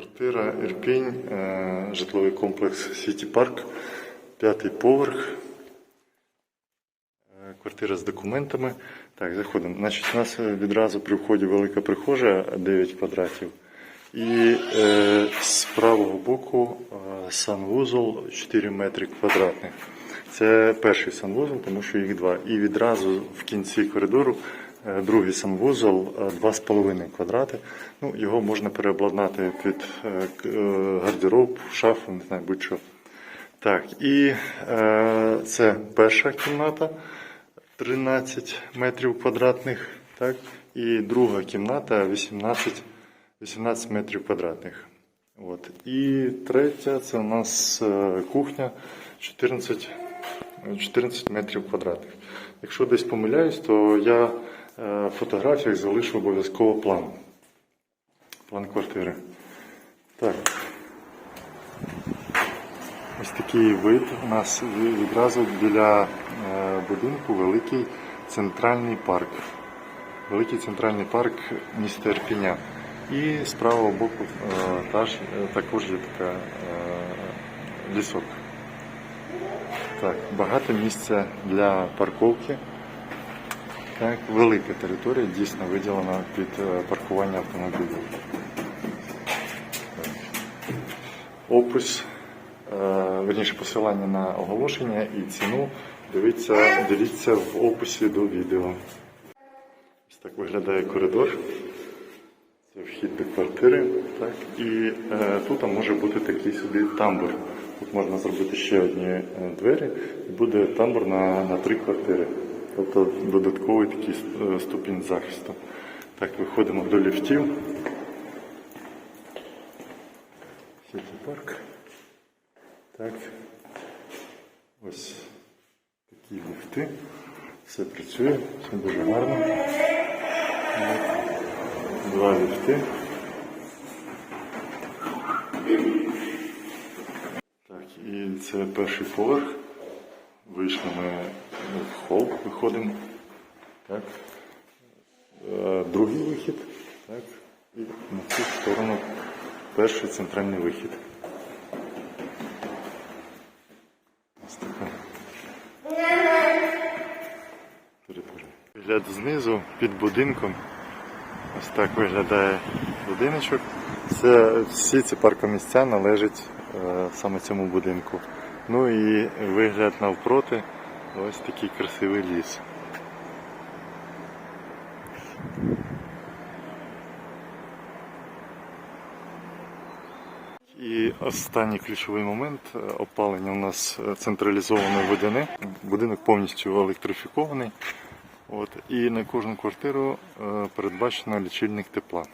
Квартира Ірпінь, е, житловий комплекс Сіті Парк, п'ятий поверх. Е, Квартира з документами. Так, заходимо. Значить, у нас відразу при вході велика прихожа 9 квадратів. І е, з правого боку е, санвузол 4 метри квадратних. Це перший санвузол, тому що їх два. І відразу в кінці коридору другий санвузол е, 2,5 квадрати. Ну, його можна переобладнати під е, е, гардероб, шафу, не знаю, будь-що. Так, і е, це перша кімната 13 метрів квадратних, так, і друга кімната 18, 18 метрів квадратних. От. І третя це у нас е, кухня 14, 14 метрів квадратних. Якщо десь помиляюсь, то я е, в фотографіях залишу обов'язково план. План квартири. Так. Ось такий вид у нас відразу біля е, будинку великий центральний парк. Великий центральний парк міста Ірпіня. І з правого боку е, також є така лісок. Так, багато місця для парковки. Так, велика територія дійсно виділена під е, паркування автомобілів. Опис, е, верніше посилання на оголошення і ціну дивіться, дивіться в описі до відео. Ось так виглядає коридор. Це вхід до квартири. Так? І е, тут може бути такий собі тамбур. Тут можна зробити ще одні е, двері і буде тамбур на, на три квартири. Тобто додатковий такий е, ступінь захисту. Так, виходимо до ліфтів. Сіті парк. Так. Ось такі ліфти. Все працює, все дуже гарно. Два ліфти. Так, і це перший поверх. Вийшли ми ну, в хол, виходимо. Так. Е, Другий вихід. Так. І на цю сторону перший центральний вихід. Ось така. Вигляд знизу під будинком. Ось так виглядає будиночок. Це, всі ці паркомісця належать е, саме цьому будинку. Ну і вигляд навпроти ось такий красивий ліс. І останній ключовий момент опалення у нас централізоване водяне. Будинок повністю електрифікований. От, і на кожну квартиру е, передбачено лічильник тепла.